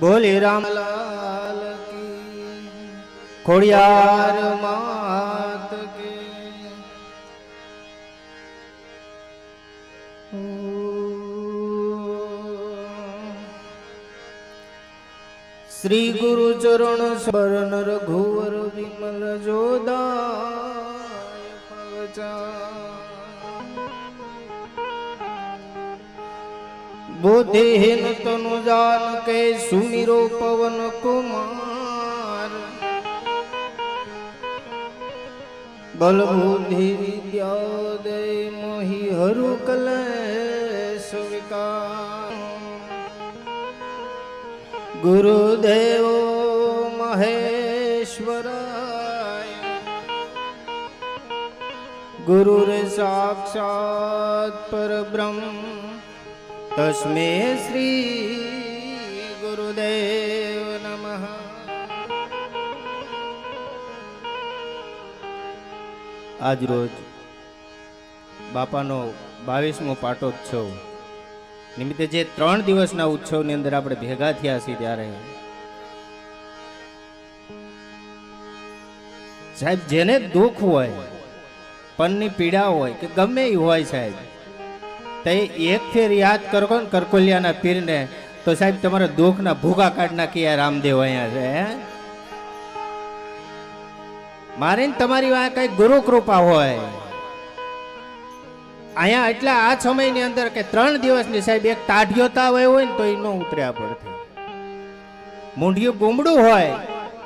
બોલી રામલાલ ખોડિયાર માત કે. શ્રી ગુરુ ચરણ સ્મરણ રઘુવર વિમલ જોદા પવચા બુદ્ધિહીન તનુ જાન કે સુમિરો પવન કુમાર બલ બુદ્ધિ વિદ્યા દે મોહી હરુ કલેશ વિકાર ગુરુદેવ મહેશ્વરાય ગુરુર સાક્ષાત પરબ્રહ્મ તસ્મે શ્રી ગુરુદેવ નમઃ આજ રોજ બાપાનો બાવીસમો પાટોત્સવ નિમિત્તે જે ત્રણ દિવસના ઉત્સવની અંદર આપણે ભેગા થયા છીએ ત્યારે સાહેબ જેને દુઃખ હોય પનની પીડા હોય કે ગમે એ હોય સાહેબ તો એક ફેર યાદ કરો ને કરકોલિયાના પીરને. તો સાહેબ, તમારા દુઃખના ભૂગા કાઢ નાખી રામદેવ અહીંયા છે મારે તમારી વાંહે કઈ ગુરુ કૃપા હોય. અહીંયા એટલા આ સમયની અંદર કે ત્રણ દિવસની સાહેબ, એક તાઢિયો તાવ આવ્યો હોય ને તો એ ન ઉતર્યા પડતી મૂંઢિયું ગુમડું હોય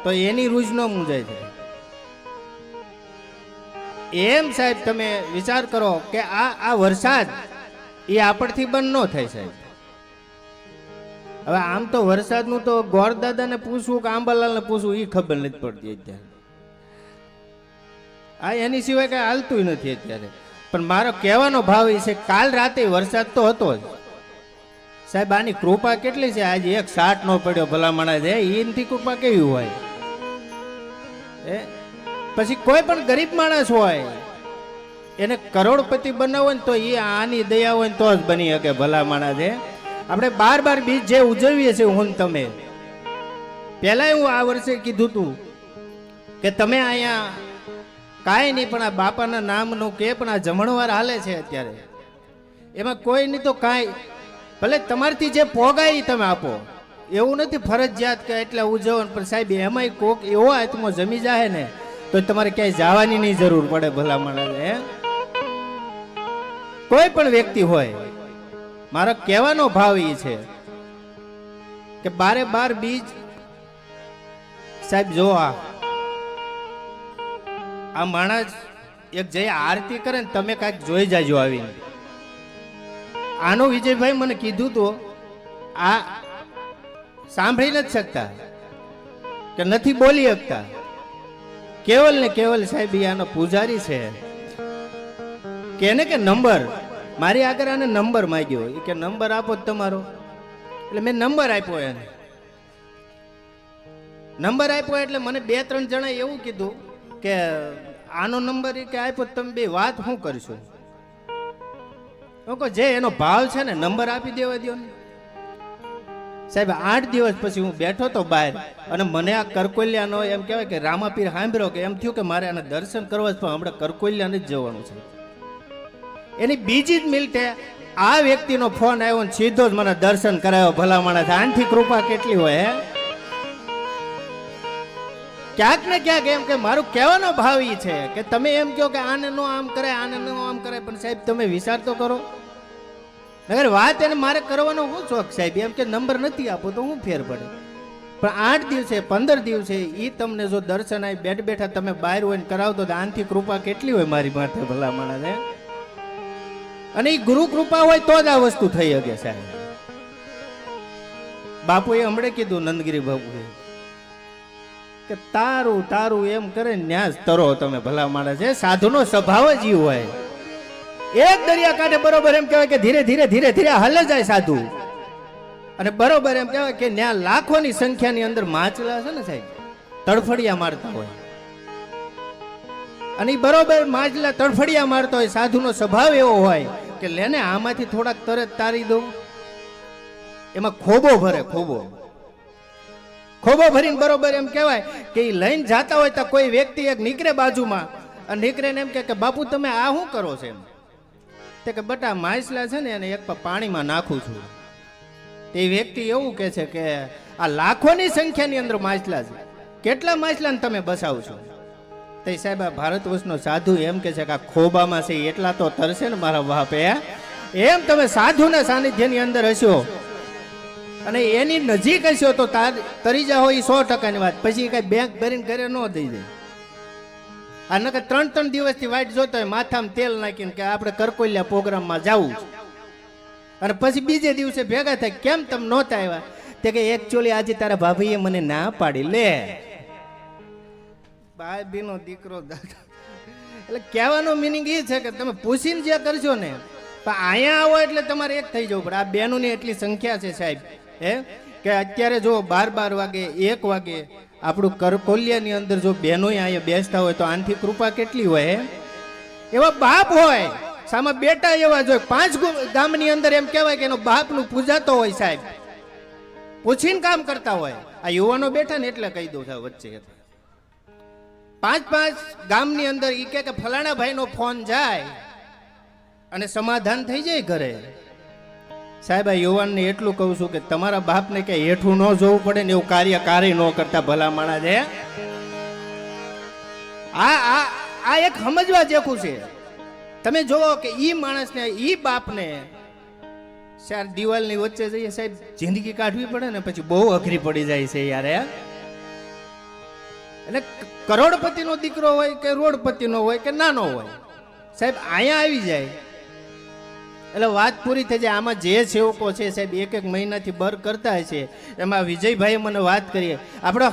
તો એની રૂજ ન મૂંઝાય છે. એમ સાહેબ, તમે વિચાર કરો કે આ આ વરસાદ એ આપણથી બંધ ન થાય સાહેબ. હવે આમ તો વરસાદનું તો ગોરદાદાને પૂછવું કે આંબાલાલને પૂછવું એ ખબર નથી પડતી અત્યારે. આ એની સિવાય કઈ હાલતું નથી અત્યારે. પણ મારો કહેવાનો ભાવ એ છે કાલ રાતે વરસાદ તો હતો જ. સાહેબ, આની કૃપા કેટલી છે? આજે એક સાટ નો પડ્યો ભલામણા છે. એનથી કૃપા કેવી હોય? એ પછી કોઈ પણ ગરીબ માણસ હોય એને કરોડપતિ બનાવો ને તો એ આની દયા હોય ને તો જ બની શકે ભલા માણા છે આપણે બાર બાર બીજ જે ઉજવીએ છીએ હું તમે. પહેલા હું આ વર્ષે કીધું તું કે તમે અહીંયા કાંઈ નહીં, પણ આ બાપાના નામનું કે પણ આ જમણવાર હાલે છે અત્યારે. એમાં કોઈ નહીં તો કાંઈ, ભલે તમારથી જે પોગાય તમે આપો. એવું નથી ફરજિયાત કે એટલે ઉજવો પણ સાહેબ, એમાંય કોક એવો આત્મો જમી જાય ને, તો તમારે ક્યાંય જવાની નહીં જરૂર પડે ભલા હે? કોઈ પણ વ્યક્તિ હોય, મારો કહેવાનો ભાવ એ છે કે બારે બાર બીજ, સાહેબ જો આ આ માણસ એક જઈ આરતી કરે ને તમે કાંઈક જોઈ જાજો આવીને. આનો વિજયભાઈ મને કીધું તો, આ સાંભળી નથી શકતા કે નથી બોલી શકતા. કેવલ ને કેવલ સાહેબ આનો પૂજારી છે. કેને કે નંબર. મારી આગળ આને નંબર માંગ્યો. એ કે નંબર આપો તમારો. એટલે મેં નંબર આપ્યો એને. નંબર આપ્યો એટલે મને બે ત્રણ જણા એવું કીધું કે આનો નંબર એ કે આપ્યો તમે બે વાત શું કરશો? કહું, જે એનો ભાવ છે ને નંબર આપી દેવા દો ને. સાહેબ આઠ દિવસ પછી હું બેઠો તો બહાર અને મને આ કરકોલિયાનો એમ કહેવાય કે રામાપીર સાંભળ્યો કે એમ થયું કે મારે આને દર્શન કરવા જ પણ હમણાં કરકોલિયાને જ જવાનું છે. એની બીજી જ મિલટે આ વ્યક્તિનો ફોન આવ્યો ને સીધો જ મને દર્શન કરાયો. ભલા માણસ આનથી કૃપા કેટલી હોય ક્યાંક ને ક્યાંક એમ કે મારું કહેવાનો ભાવ એ છે કે તમે એમ કહો કે આને નો આમ કરે આને નો આમ કરે પણ સાહેબ તમે વિચાર તો કરો. નગર વાત એને મારે કરવાનો હું શોખ સાહેબ? એમ કે નંબર નથી આપો તો હું ફેર પડે. પણ આઠ દિવસે, પંદર દિવસે એ તમને જો દર્શન આવી બેઠ બેઠા તમે બહાર હોય ને કરાવતો તો આનથી કૃપા કેટલી હોય મારી માથે ભલા માણસ અને એ ગુરુ કૃપા હોય તો જ આ વસ્તુ થઈ શકે સાહેબ. બાપુએ હમણે કીધું, નંદગીરી બાપુએ, કે તારું તારું એમ કરે ન્યાસ તરો તમે ભલા માણસ છે. સાધુનો સ્વભાવ જ ઈ હોય. એક દરિયા કાંઠે બરોબર એમ કહેવાય કે ધીરે ધીરે ધીરે ધીરે હલે જાય સાધુ. અને બરોબર એમ કહેવાય કે ત્યાં લાખોની સંખ્યાની અંદર માછલા છે ને સાહેબ, તડફડિયા મારતા હોય. અને બરોબર માછલા તડફડિયા મારતો હોય, સાધુનો સ્વભાવ એવો હોય કે લેને આમાંથી થોડાક તરત તારી દઉં. એમાં ખોબો ભરે, ખોબો. ખોબો ભરીને બરોબર એમ કહેવાય કે એ લઈને જાતા હોય તો કોઈ વ્યક્તિ એક નીકળે બાજુમાં અને નીકળે ને એમ કે, બાપુ, તમે આ શું કરો છો? એમ. તે કે બટા માછલા છે ને એને એક પાણીમાં નાખું છું. તે વ્યક્તિ એવું કહે છે કે, આ લાખોની સંખ્યાની અંદર માછલા છે. કેટલા માછલાને તમે બસાવ છો? તે સાહેબ, આ ભારત વર્ષનો સાધુ એમ કે છે કે આ ખોબામાં છે, એટલા તો તરશે ને મારા બાપે એમ તમે સાધુના સાનિધ્યની અંદર હશો. અને એની નજીક હશો તો તાર તરી જાઓ એ સો ટકાની વાત. પછી કઈ બેંક ભરીને ઘરે ન દઈ દે. આ નકર ત્રણ ત્રણ દિવસથી વાઇટ જોતો હોય, માથામાં તેલ નાખીને કે આપણે કરકોલિયા પ્રોગ્રામમાં જવું. અને પછી બીજે દિવસે ભેગા થાય, કેમ તમે નહોતા આવ્યા? તે કે એકચ્યુઅલી આજે તારા ભાભીએ મને ના પાડી, લે. ભાભીનો દીકરો દાદા. એટલે કહેવાનો મિનિંગ એ છે કે તમે પૂછીને જે કરશો ને, પણ અહીંયા આવો એટલે તમારે એક થઈ જવું પડે. આ બહેનોની એટલી સંખ્યા છે સાહેબ, હે? કે અત્યારે જો બાર બાર વાગે, એક વાગે આપણું કરકોલિયાની અંદર જો બહેનોય અહીંયા બેસતા હોય તો આનથી કૃપા કેટલી હોય એવા બાપ હોય, સામે બેટા એવા જોઈએ પાંચ ગામની અંદર એમ કહેવાય કે એનો બાપનું પૂજાતો હોય સાહેબ. પૂછીને કામ કરતા હોય. આ યુવાનો બેઠા ને એટલે કહી દઉં સાહેબ વચ્ચે. પાંચ પાંચ ગામની અંદર એ કે ફલાણા ભાઈનો ફોન જાય અને સમાધાન થઈ જાય ઘરે. સાહેબ, આ યુવાનને એટલું કહું છું કે તમારા બાપને કે હેઠું ન જોવું પડે ને એવું કાર્ય કાર્ય ન કરતા ભલા માણા છે આ આ આ એક સમજવા જેવું છે. તમે જોવો કે ઈ માણસને, ઈ બાપને ચાર દિવાલની વચ્ચે જઈએ સાહેબ, જિંદગી કાઢવી પડે ને પછી બહુ અઘરી પડી જાય છે યાર, હે. એટલે કરોડપતિનો દીકરો હોય કે રોડપતિનો હોય કે નાનો હોય? સાહેબ, અહીંયા આવી જાય. એટલે વાત પૂરી થઈ જાય. આમાં જે સેવકો છે, સાહેબ, એક એક મહિનાથી બર કરતા હશે એમાં વિજયભાઈએ મને વાત કરીએ. આપણો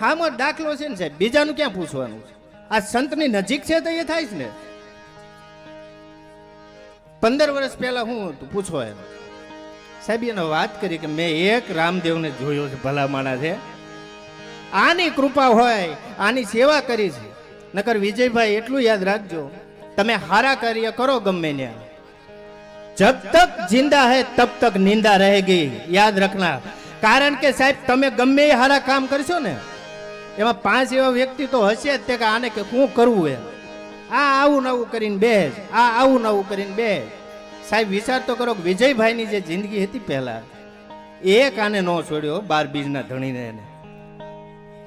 હામાં દાખલો છે ને, સાહેબ, બીજાનું ક્યાં પૂછવાનું છે? આ સંતની નજીક છે તો એ થાય છે ને. પંદર વર્ષ પહેલા હું હતું, પૂછો એમ સાહેબ, એને વાત કરી કે મેં એક રામદેવને જોયો છે ભલા માણા છે. આની કૃપા હોય, આની સેવા કરી છે. નકર વિજયભાઈ, એટલું યાદ રાખજો, તમે હારા કાર્ય કરો ગમે ત્યાં જબ તક જિંદા હે, તબ તક નિંદા રહેગી, યાદ રખના કારણ કે સાહેબ, તમે ગમે એ હારા કામ કરશો ને, એમાં પાંચ એવા વ્યક્તિ તો હશે જ તે કે આને કે શું કરવું એમ. આ આવું નવું કરીને બેસ, આ આવું નવું કરીને બેસ. સાહેબ, વિચાર તો કરો કે વિજયભાઈની જે જિંદગી હતી પહેલા, એક આને ન છોડ્યો બાર બીજના ધણીને એને.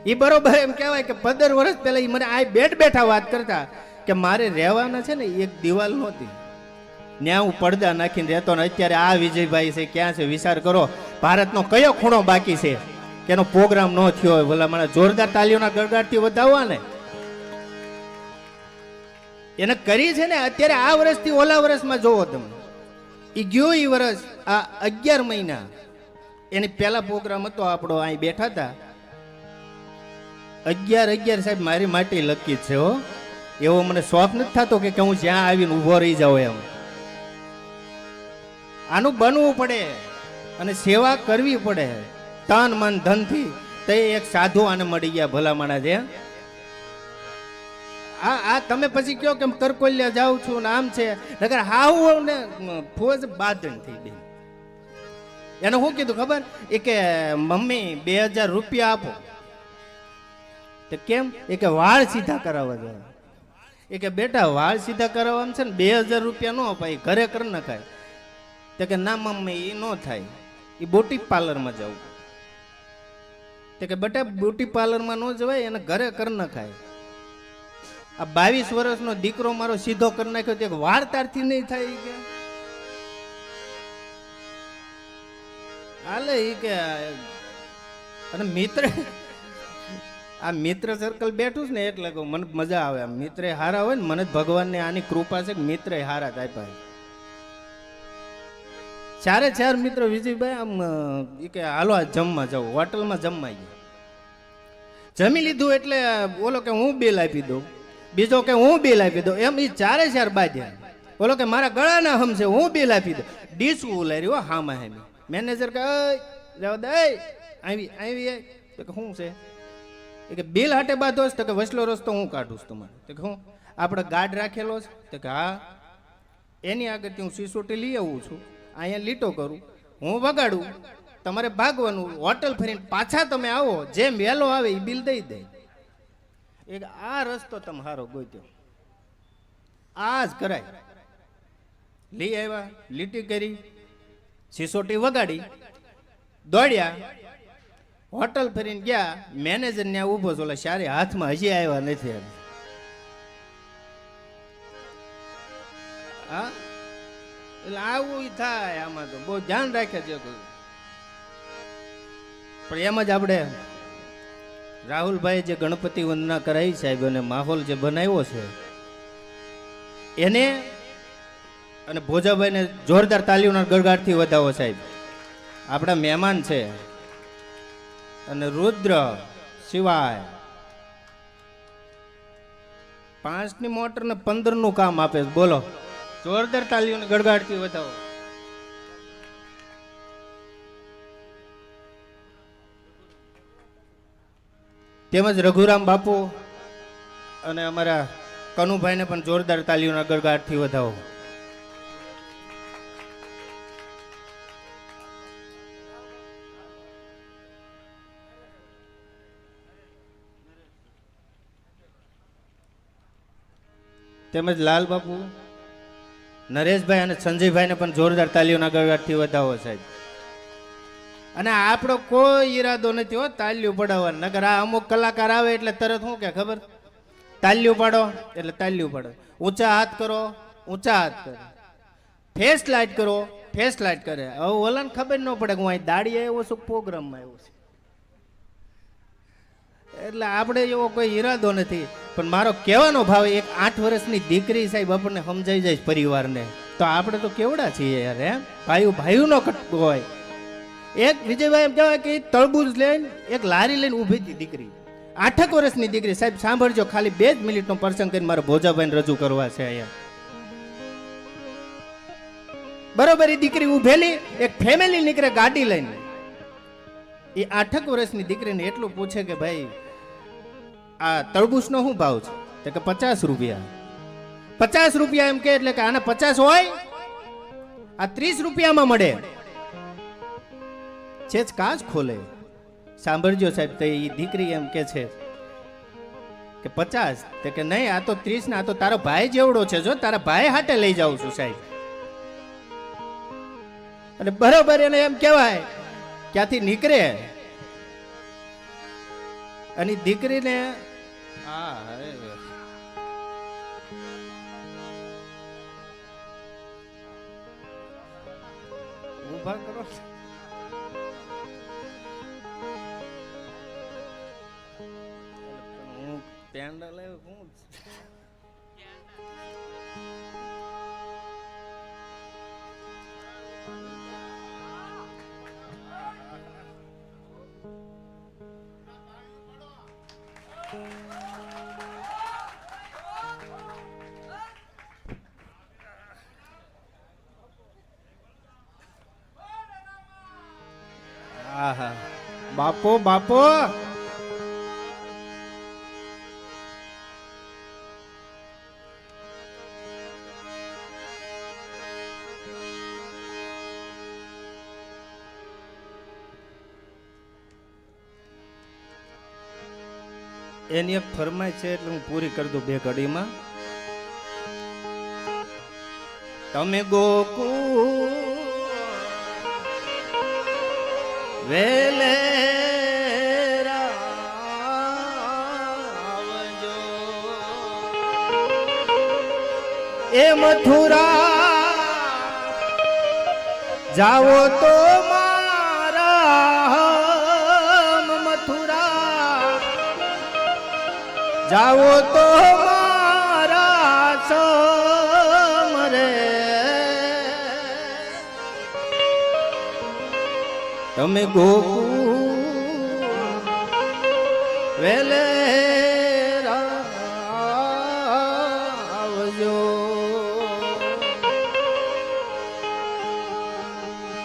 એ બરોબર એમ કહેવાય કે પંદર વર્ષ પહેલા એ મને આ બેઠ બેઠા વાત કરતા કે મારે રહેવાના છે ને એક દિવાલ નહોતી. ત્યાં હું પડદા નાખીને રહેતો ને અત્યારે આ વિજયભાઈ છે, ક્યાં છે, વિચાર કરો. ભારતનો કયો ખૂણો બાકી છે? કે પ્રોગ્રામ ન થયો હોય, ભલા મને જોરદાર તાલીઓના ગળગાટથી વધાવવા ને. એને કરી છે ને, અત્યારે આ વર્ષથી ઓલા વર્ષમાં જોવો તમે. એ ગયો એ વર્ષ, આ અગિયાર મહિના. એની પહેલા પ્રોગ્રામ હતો, આપણો અહીં બેઠા હતા. અગિયાર અગિયાર સાહેબ, મારી માટે લકી છે, હો. એવો મને શોખ નથી થતો કે હું જ્યાં આવીને ઊભો રહી જાઉં એમ. આનું બનવું પડે અને સેવા કરવી પડે. તન, મન, ધનથી તે એક સાધુ આને મળી ગયા ભલા માણા છે આ આ તમે પછી કયો કેમ કરકોલિયા જાઉં છું ને આમ છે. નકર હાવ ને ફોજ બાદણ થઈ ગઈ. એને શું કીધું ખબર? એ કે, મમ્મી, બે હજાર રૂપિયા આપો. તો કેમ? એ કે વાળ સીધા કરાવવા જવા એ કે બેટા, વાળ સીધા કરાવવાનું છે ને બે હજાર રૂપિયા ન અપાય, ઘરે કર નખાય તો કે ના મમ્મી એ ન થાય. એ બ્યુટી પાર્લરમાં જવું. તો કે બેટા બ્યુટી પાર્લરમાં ન જવાય, એને ઘરે કર નખાય આ બાવીસ વર્ષનો દીકરો મારો સીધો કરી નાખ્યો, તે વાળ તારથી નહીં થાય કે. હાલે એ કે, અને મિત્ર આ મિત્ર સર્કલ બેઠું છે ને એટલે મને મજા આવે આમ. મિત્ર હારા હોય ને, મને ભગવાનને આની કૃપા છે કે મિત્ર હારા જ આપ્યા ચારે ચાર મિત્રો વિજયભાઈ આમ કે હાલો આ જમવા જાવ હોટલમાં જમવા ગયા. જમી લીધું એટલે બોલો કે હું બિલ આપી દઉં. બીજો કે હું બિલ આપી દઉં. એમ એ ચારે ચાર બાજ્યા બોલો કે મારા ગળાના હમ છે, હું બિલ આપી દઉં. ડીશ ઉલારી હો હામાં હામી. મેનેજર કે જવા દે આવી આવી કે, શું છે? કે બિલ હાટે બાંધો તો કે વસલો રસ્તો હું કાઢું છું તમારે. તો કે હું, આપણે ગાર્ડ રાખેલો છે, તો કે હા, એની આગળથી હું સિસોટી લઈ આવું છું, અહીંયા લીટો કરું, હું વગાડું, તમારે ભાગવાનું, હોટલ ફરીને પાછા તમે આવો, જેમ વહેલો આવે એ બિલ દઈ દે. એક આ રસ્તો તમે હારો ગોત્યો. આ જ કરાય. લઈ આવ્યા, લીટી કરી, સિસોટી વગાડી, દોડ્યા હોટલ ફરીને ગયા મેનેજર ત્યાં ઊભો છો સારી હાથમાં હજી આવ્યા નથી. હા એટલે આવું થાય આમાં તો બહુ ધ્યાન રાખે છે. પણ એમ જ આપણે રાહુલભાઈ જે ગણપતિ વંદના કરાવી સાહેબ, અને માહોલ જે બનાવ્યો છે, એને અને ભોજાભાઈને જોરદાર તાલીઓના ગળગાટથી વધાવો સાહેબ આપણા મહેમાન છે અને રુદ્ર સિવાય પાંચની મોટર ને પંદરનું કામ આપે છે. બોલો. જોરદાર તાલીઓને ગડગાડતી વધાવો તેમજ રઘુરામ બાપુ અને અમારા કનુભાઈને પણ જોરદાર તાલીઓના ગળગાટથી વધાવો. તેમજ લાલ બાપુ નરેશભાઈ અને સંજયભાઈને પણ જોરદાર તાલીઓના ગળગાટથી વધાવો સાહેબ. અને આપણો કોઈ ઈરાદો નથી હો, તાલીઓ પડાવવાનો નગર આ અમુક કલાકાર આવે એટલે તરત શું કે ખબર? તાલીઓ પાડો એટલે તાલીઓ પાડો. ઊંચા હાથ કરો, ઊંચા હાથ કરો. ફેસ લાઇટ કરો ફેસ લાઇટ કરે. હવે ઓલાને ખબર ન પડે કે હું અહીં દાડી આવ્યો છું પ્રોગ્રામમાં આવ્યો છું. એટલે આપણે એવો કોઈ ઈરાદો નથી. પણ મારો કહેવાનો ભાવ એક આઠ વર્ષની દીકરી સાહેબ આપણને સમજાઈ જાય પરિવારને. તો આપણે તો કેવડા છીએ યાર એમ ભાઈ ભાઈઓનો કટકો હોય. એક વિજયભાઈ એમ કહેવાય કે તળબૂજ લઈને એક લારી લઈને ઊભી હતી દીકરી. આઠક વર્ષની દીકરી સાહેબ સાંભળજો, ખાલી બે જ મિનિટનો પ્રસંગ કરીને મારે ભોજાભાઈને રજૂ કરવા છે અહીંયા. બરોબર એ દીકરી ઊભેલી, એક ફેમિલી નીકળે ગાડી લઈને. એ આઠક વર્ષની દીકરીને એટલું પૂછે કે ભાઈ, આ તરબૂચનો શું ભાવ છે? તો કે પચાસ રૂપિયા. પચાસ રૂપિયા એમ કે એટલે કે આના પચાસ હોય, આ ત્રીસ રૂપિયામાં મળે. છે કાચ ખોલે. સાંભળજો સાહેબ, તો એ દીકરી એમ કે છે કે પચાસ. તે કે નહીં, આ તો ત્રીસ ને આ તો તારો ભાઈ જેવડો છે, જો તારા ભાઈ હાટે લઈ જાઉં છું સાહેબ. અને બરોબર એને એમ કહેવાય ક્યાંથી નીકળે? અને દીકરીને હા ઊભા કરો. હું પેન્ડલ હું બાપો બાપો એની એક ફરમાય છે એટલે હું પૂરી કરી દઉં બે ઘડીમાં તમે ગોકુળ વેલે એ મથુરા જાવો તો મારા જાવો તો મારા તમે ગોકુળ વેલે આવજો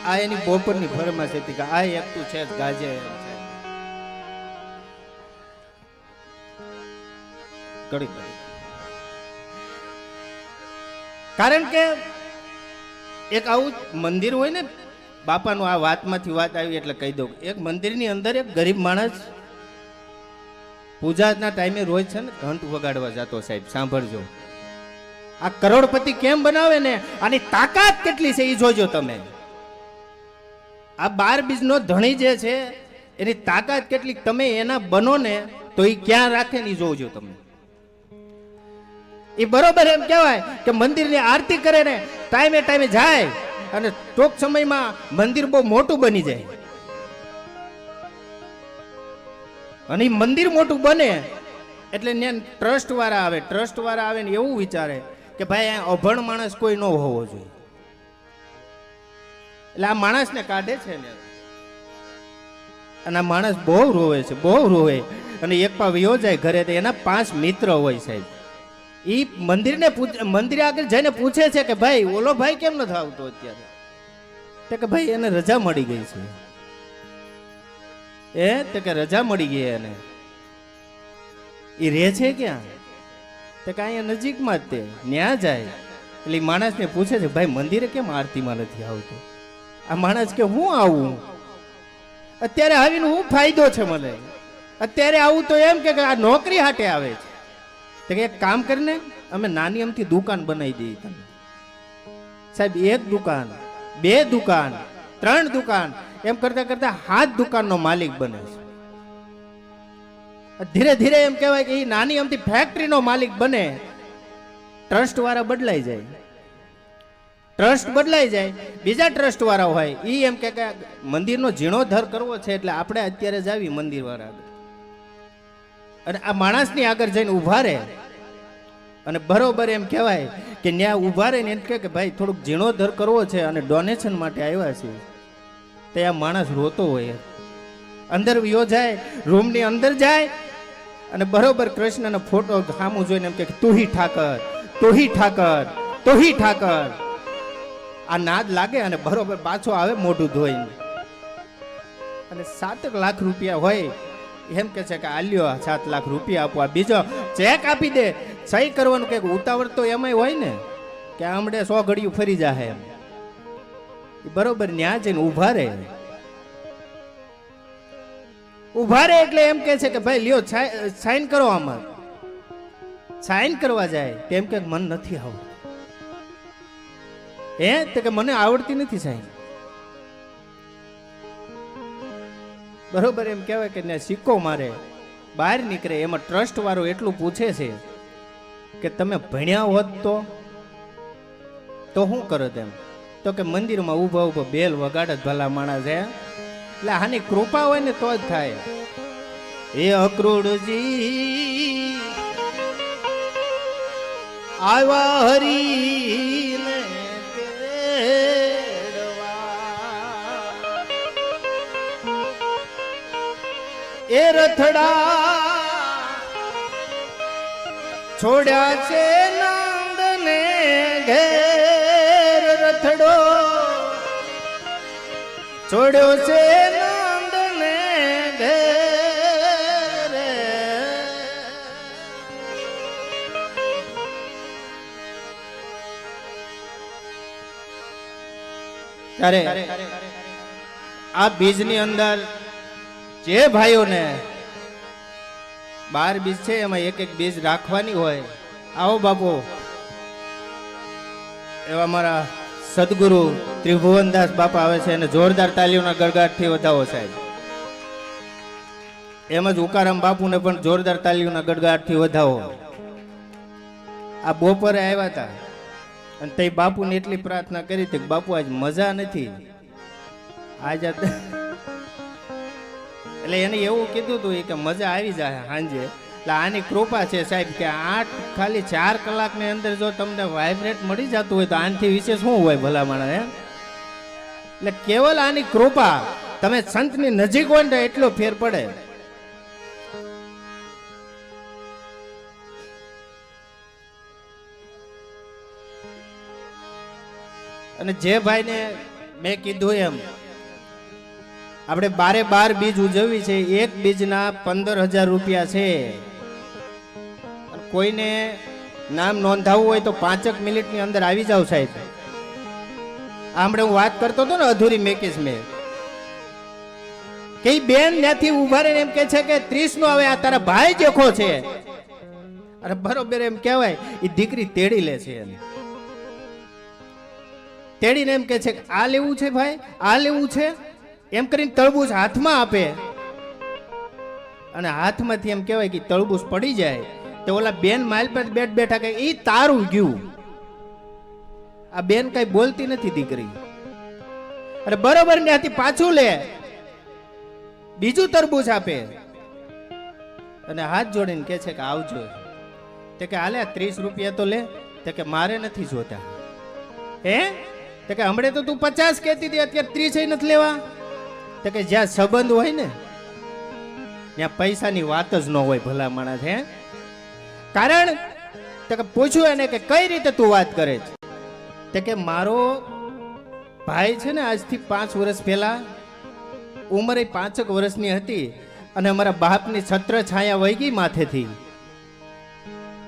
આ એની બપોરની ફરમાશ હતી કે આ એક તું છે ગાજે ઘડી. કારણ કે એક આવું મંદિર હોય ને, બાપાનું આ વાતમાંથી વાત આવી એટલે કહી દઉં. એક મંદિરની અંદર એક ગરીબ માણસ પૂજાના ટાઈમે રોજ છે ને, ઘંટ વગાડવા જતો સાહેબ, સાંભળજો. આ કરોડપતિ કેમ બનાવે ને? આની તાકાત કેટલી છે એ જોજો તમે. આ બાર બીજનો ધણી જે છે, એની તાકાત કેટલી? તમે એના બનો ને તો એ ક્યાં રાખે ને એ જોજો તમે. એ બરોબર એમ કહેવાય કે મંદિરની આરતી કરે ને ટાઈમે ટાઈમે જાય અને ટૂંક સમયમાં મંદિર બહુ મોટું બની જાય. અને એ મંદિર મોટું બને એટલે ને ટ્રસ્ટ વાળા આવે ટ્રસ્ટ વાળા આવે ને એવું વિચારે કે ભાઈ, આ અભણ માણસ કોઈ ન હોવો જોઈએ. એટલે આ માણસને કાઢે છે ને. અને આ માણસ બહુ રોવે છે, બહુ રોવે. અને એક પા વયો જાય ઘરે તો એના પાંચ મિત્ર હોય સાહેબ. ઈ મંદિરને મંદિરે આગળ જઈને પૂછે છે કે ભાઈ, ઓલો ભાઈ કેમ નથી આવતો અત્યારે? તો કે ભાઈ, એને રજા મળી ગઈ છે. એ? તો કે રજા મળી ગઈ એને. એ રહે છે ક્યાં? તો કે અહીંયા નજીકમાં જ તે. ન્યા જાય. એટલે માણસને પૂછે છે, ભાઈ, મંદિરે કેમ આરતીમાં નથી આવતો? આ માણસ કે, હું આવું? અત્યારે આવીને હું ફાયદો છે મને. અત્યારે આવું તો એમ કે આ નોકરી હાટે આવે છે. તો કે એક કામ કરીને અમે નાની અમથી દુકાન બનાવી દઈએ તમે સાહેબ, એક દુકાન, બે દુકાન, ત્રણ દુકાન, એમ કરતા કરતા હાથ દુકાનનો માલિક બને છે. ધીરે ધીરે એમ કહેવાય કે એ નાની અમથી ફેક્ટરીનો માલિક બને ટ્રસ્ટ વાળા બદલાઈ જાય. ટ્રસ્ટ બદલાઈ જાય. બીજા ટ્રસ્ટ વાળા હોય એ એમ કે મંદિરનો જીર્ણોદ્ધાર કરવો છે એટલે આપણે અત્યારે જ આવી મંદિર વાળા અને આ માણસની આગળ જઈને ઊભા રહે. અને બરોબર એમ કહેવાય કે ત્યાં ઊભા રહીને એમ કહે કે ભાઈ, થોડુંક જીર્ણોદ્ધાર કરવો છે અને ડોનેશન માટે આવ્યા છે. તે આ માણસ રોતો હોય. અંદર વયો જાય, રૂમની અંદર જાય અને બરોબર કૃષ્ણનો ફોટો સામું જોઈને એમ કે તુહી ઠાકર તુહી ઠાકર તુહી ઠાકર. આ નાદ લાગે અને બરોબર પાછો આવે મોઢું ધોઈને. અને સાતક લાખ રૂપિયા હોય એમ કે છે કે આલ્યો સાત લાખ રૂપિયા આપવા બીજો ચેક આપી દે. સહી કરવાનું કે ઉતાવળ તો એમાંય હોય ને, કે આમડે સો ઘડિયું ફરી જાહે એમ. બરોબર ન્યા જઈને ઊભા રહે. ઊભા રહે એટલે એમ કે છે કે ભાઈ લ્યો સાઈન કરો આમાં. સાઈન કરવા જાય તેમ કે મન નથી આવડતું. હે? તો કે મને આવડતી નથી સાઈન. બરોબર એમ કહેવાય કે ત્યાં સિક્કો મારે, બહાર નીકળે, એમાં ટ્રસ્ટ વાળો એટલું પૂછે છે કે તમે ભણ્યા હોત તો? તો શું કરો તેમ તો કે મંદિરમાં ઊભા ઊભા બેલ વગાડે ભલા માણસ હે. એટલે આની કૃપા હોય ને તો જ થાય. એ અક્રૂડજી આવ્યા હરીને એ રથડા છોડ્યા છે નંદને ઘેર રથડો. છોડ્યો છે નંદને ઘેર. ત્યારે આ બીજની અંદર જે ભાઈઓને બાર બીજ છે, એમાં એક એક બીજ રાખવાની હોય, આવો બાપુ. એવા મારા સદગુરુ ત્રિભુવનદાસ બાપા આવે છે અને જોરદાર તાલીઓના ગળગાટથી વધાવો સાહેબ. એમ જ ઉકારામ બાપુને પણ જોરદાર તાલીઓના ગળગાટથી વધાવો. આ બપોરે આવ્યા હતા અને તે બાપુને એટલી પ્રાર્થના કરી હતી કે બાપુ, આજ મજા નથી. આજ એટલે એને એવું કીધું હતું કે મજા આવી જાય સાંજે. એટલે આની કૃપા છે સાહેબ કે આઠ, ખાલી ચાર કલાકની અંદર જો તમને વાઇબ્રેટ મળી જતું હોય તો આનાથી વિશેષ શું હોય ભલા માણસ હે એટલે કેવલ આની કૃપા. તમે સંતની નજીક હોય ને એટલો ફેર પડે. અને જે ભાઈને મેં કીધું એમ આપણે બારે બાર બીજ ઉજવવી છે. એક બીજના પંદર હજાર રૂપિયા છે. કોઈને નામ નોંધાવવું હોય તો પાંચક મિનિટની અંદર આવી જાવ સાહેબ. આમણે હું વાત કરતો હતો ને અધૂરી મેકીશ મેં. કે બેન ત્યાંથી ઊભા રહીને એમ કે છે કે ત્રીસ નો હવે આ તારા ભાઈ જેખો છે. અરે બરોબર એમ કહેવાય. એ દીકરી તેડી લે છે એને. તેડીને એમ કે છે આ લેવું છે ભાઈ? આ લેવું છે? એમ કરીને તળબૂચ હાથમાં આપે. અને હાથમાંથી એમ કહેવાય કે તળબૂચ પડી જાય તો ઓલા બેન માઇલ પર બેઠ બેઠા કે એ તારું ગયું. આ બેન કઈ બોલતી નથી દીકરી. અરે બરોબર ત્યાંથી પાછું લે. બીજું તરબૂચ આપે. અને હાથ જોડીને કે છે કે આવજો. તે કે હાલે ત્રીસ રૂપિયા તો લે. તે કે મારે નથી જોતા. હે? તે કે હમણે તો તું પચાસ કહેતી હતી, અત્યારે ત્રીસ નથી લેવા. તે કે જ્યાં સંબંધ હોય ને, ત્યાં પૈસાની વાત જ ન હોય ભલા માણસ, હે? કારણ, તો કે પૂછ્યું એને કે કઈ રીતે તું વાત કરે છે? તો કે મારો ભાઈ છે ને આજથી પાંચ વર્ષ પહેલા, ઉંમરે પાંચક વર્ષની હતી અને અમારા બાપની છત્ર છાયા વહી ગઈ માથેથી.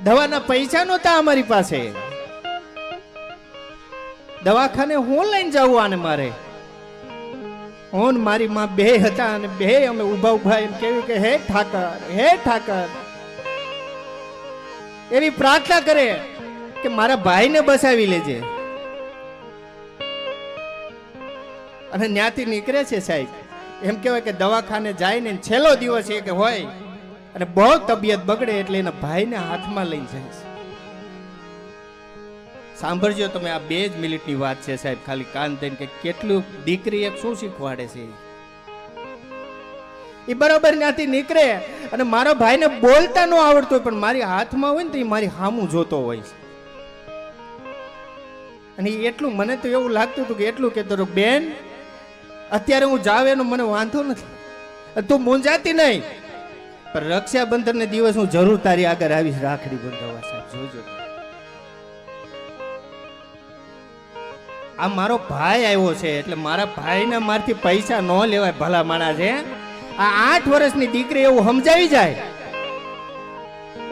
દવાના પૈસા નહોતા અમારી પાસે. દવાખાને હું લઈને જવું આને મારે? હું મારી માં બે હતા અને બે અમે ઊભા ઊભા એમ કેવું કે, હે ઠાકર હે ઠાકર. એવી પ્રાર્થના કરે કે મારા ભાઈને બસાવી લેજે. અને ત્યાંથી નીકળે છે સાહેબ. એમ કહેવાય કે દવાખાને જાય ને છેલ્લો દિવસ એ કે હોય અને બહુ તબિયત બગડે એટલે એના ભાઈને હાથમાં લઈ જાય છે. સાંભળજો, તમે આ બે જ મિનિટની વાત છે સાહેબ. ખાલી કાન થઈને કે કેટલું દીકરી એક શું શીખવાડે છે? એ બરાબર ત્યાંથી નીકળે અને મારો ભાઈને બોલતા ન આવડતું પણ મારી હાથમાં હોય ને તો એ મારી હામું જોતો હોય છે. અને એટલું, મને તો એવું લાગતું હતું કે એટલું કહેતો હતો, બેન, અત્યારે હું જાવ એનો મને વાંધો નથી. તું મૂંઝાતી નહીં. પણ રક્ષાબંધન ને દિવસ હું જરૂર તારી આગળ આવીશ રાખડી બંધાવવા સાહેબ, જોજો. આ મારો ભાઈ આવ્યો છે, એટલે મારા ભાઈને મારથી પૈસા ન લેવાય ભલા માણા છે આ આઠ વર્ષની દીકરી એવું સમજાવી જાય.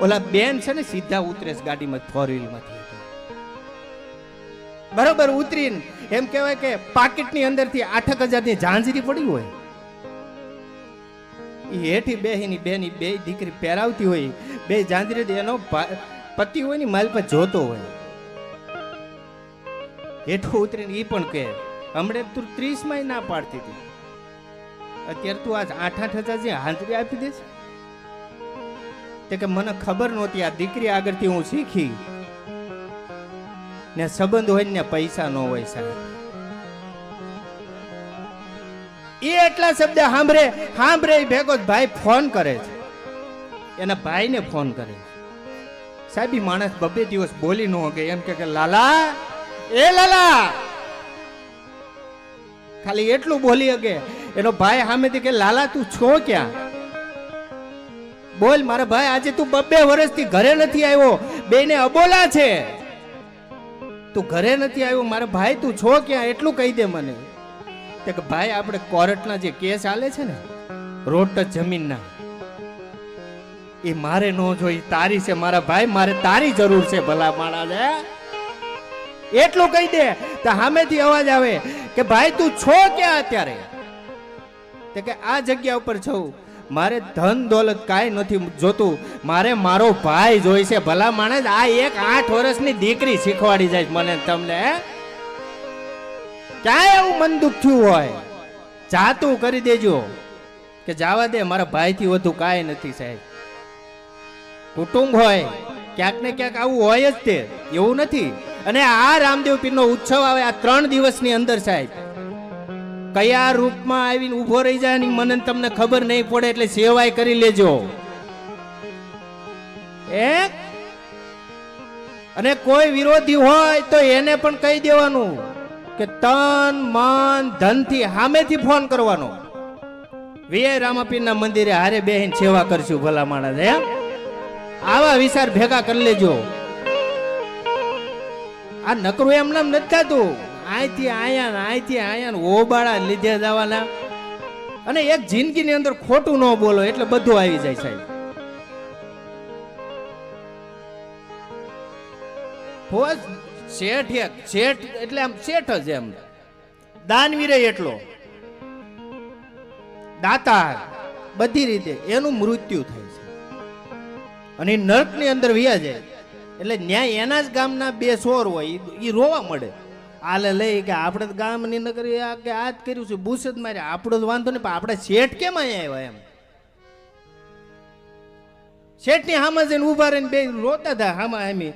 ઓલા બેન છે ને, સીધા ઉતરે છે ગાડીમાં ફોર વ્હીલમાંથી બરોબર ઉતરીને એમ કહેવાય કે પાકીટની અંદરથી આઠક હજારની ઝાંઝરી પડી હોય. એ હેઠી બેહીની બેની બે દીકરી પહેરાવતી હોય, બે ઝાંઝરી એનો પતિ હોય ને માલ પર જોતો હોય. હેઠું ઉતરીને એ પણ કહે, હમણે તું ત્રીસમાં ના પાડતી હતી. અત્યારે તું આજ આઠ આઠ હજાર જે હાજરી આપી દેશ તે કે, મને ખબર નહોતી આ દીકરી આગળથી હું શીખી. ને સંબંધ હોય ને પૈસા ન હોય સાહેબ. એ એટલા શબ્દ સાંભળે સાંભળે ભેગો ભાઈ ફોન કરે છે. એના ભાઈને ફોન કરે છે. સાહેબ માણસ બબે દિવસ બોલી ન કે એમ કે, લાલા એ લાલા! ખાલી એટલું બોલી શકે. એનો ભાઈ સામેથી કે, લાલા, તું છો ક્યાં? બોલ, મારા ભાઈ, આજે તું બબે વર્ષથી ઘરે નથી આવ્યો. બેને અબોલા છે. તું ઘરે નથી આવ્યો? મારા ભાઈ, તું છો ક્યાં? એટલું કહી દે મને. કે, ભાઈ, આપણે કોર્ટના જે કેસ આલે છે ને રોડ જમીનના, એ મારે નો જોઈ. તારી છે મારા ભાઈ, મારે તારી જરૂર છે ભલા માણા ને એટલું કહી દે, તો સામેથી અવાજ આવે કે ભાઈ તું છો ક્યાં અત્યારે? તે કે આ જગ્યા ઉપર છું. મારે ધન દોલત કાંઈ નથી જોતું. મારે મારો ભાઈ જોઈ છે ભલા માણસ આ એક આઠ વર્ષની દીકરી શીખવાડી જાય મને તમને ક્યાંય એવું મન દુઃખ થયું હોય? જાતું કરી દેજો. કે જાવા દે, મારા ભાઈથી વધુ કાંઈ નથી સાહેબ. કુટુંબ હોય, ક્યાંક ને ક્યાંક આવું હોય જ તે. એવું નથી. અને આ રામદેવ પીરનો ઉત્સવ આવે આ ત્રણ દિવસની અંદર સાહેબ. કયા રૂપમાં આવીને ઊભો રહી જાય ની મને તમને ખબર નહીં પડે એટલે સેવાય કરી લેજો. એ અને કોઈ વિરોધી હોય તો એને પણ કહી દેવાનું કે તન, મન, ધનથી સામેથી ફોન કરવાનો. વીઆઈ રામાપીરના મંદિરે હારે બેહીને સેવા કરશું ભલા માણસ, એમ? આવા વિચાર ભેગા કરી લેજો. આ નકરું એમ નામ નથી થતું. અહીંથી આયા ને અહીંથી આયા ને ઓબાળા લીધે જવાના. અને એક જિંદગીની અંદર ખોટું ન બોલો એટલે બધું આવી જાય સાહેબ. ફોજ શેઠ એક, શેઠ એટલે આમ શેઠ જ એમ. દાનવીરે એટલો. દાતા બધી રીતે એનું મૃત્યુ થાય છે. અને નર્કની અંદર વ્યા જાય. એટલે ન્યાય એના જ ગામના બે સોર હોય એ રોવા મળે. આલે લઈ કે આપણે ગામની નગરી આ કે આ જ કર્યું છે, બુસ જ મારે આપણો જ વાંધો નહીં, પણ આપણે શેઠ કેમ અહીંયા આવ્યા એમ? શેઠની હામાં જઈને ઊભા રહીને બે રોતા હતા હામાં હામી.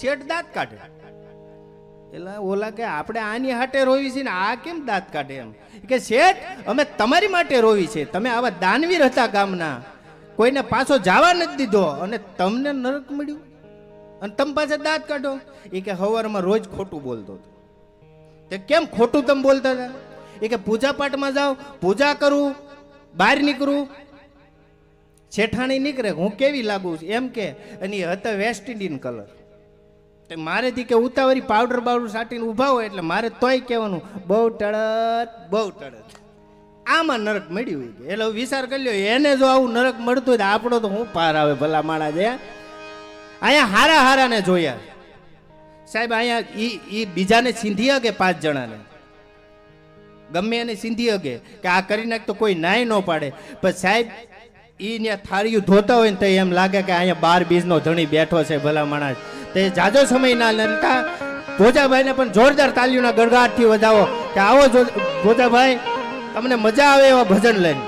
શેઠ દાંત કાઢે. એટલે ઓલા કે આપણે આની હાટે રોવી છે ને આ કેમ દાંત કાઢે એમ? કે શેઠ, અમે તમારી માટે રોવી છે તમે આવા દાનવીર હતા ગામના. કોઈને પાછો જવા નથી દીધો અને તમને નરક મળ્યું? અને તમે પાસે દાંત કાઢો. એ કે હવારમાં રોજ ખોટું બોલતો હતો. તે કેમ ખોટું તમે બોલતા હતા? એ કે પૂજા પાઠમાં જાઓ, પૂજા કરું, બહાર નીકળું. શેઠાણી નીકળે, હું કેવી લાગુ છું? એમ કે, અને એ હતા વેસ્ટ ઇન્ડિયન કલર તે મારેથી કે ઉતાવળી પાવડર બાવડર સાટીને ઊભા હોય એટલે મારે તોય કહેવાનું, બહુ ટળત બહુ ટળત. આમાં નરક મળ્યું એટલે વિચાર કરી લ્યો, એને જો આવું નરક મળતું હોય આપણો તો હું પાર આવે ભલા માણા છે અહીંયા હારા હારાને જોયા સાહેબ, અહીંયા ઈ ઈ બીજાને સિંધી હકે પાંચ જણાને. ગમે એને સિંધી હકે કે આ કરી નાખ તો કોઈ નાય ન પાડે. પણ સાહેબ, ઈ ને થાળીયું ધોતા હોય ને તો એમ લાગે કે અહીંયા બાર બીજનો ધણી બેઠો છે ભલા માણસ. તે જાજો સમય ના લેતા ભોજાભાઈને પણ જોરદાર તાલીઓના ગણગાટથી વધાવો કે આવો જો, ભોજાભાઈ, તમને મજા આવે એવા ભજન લઈને.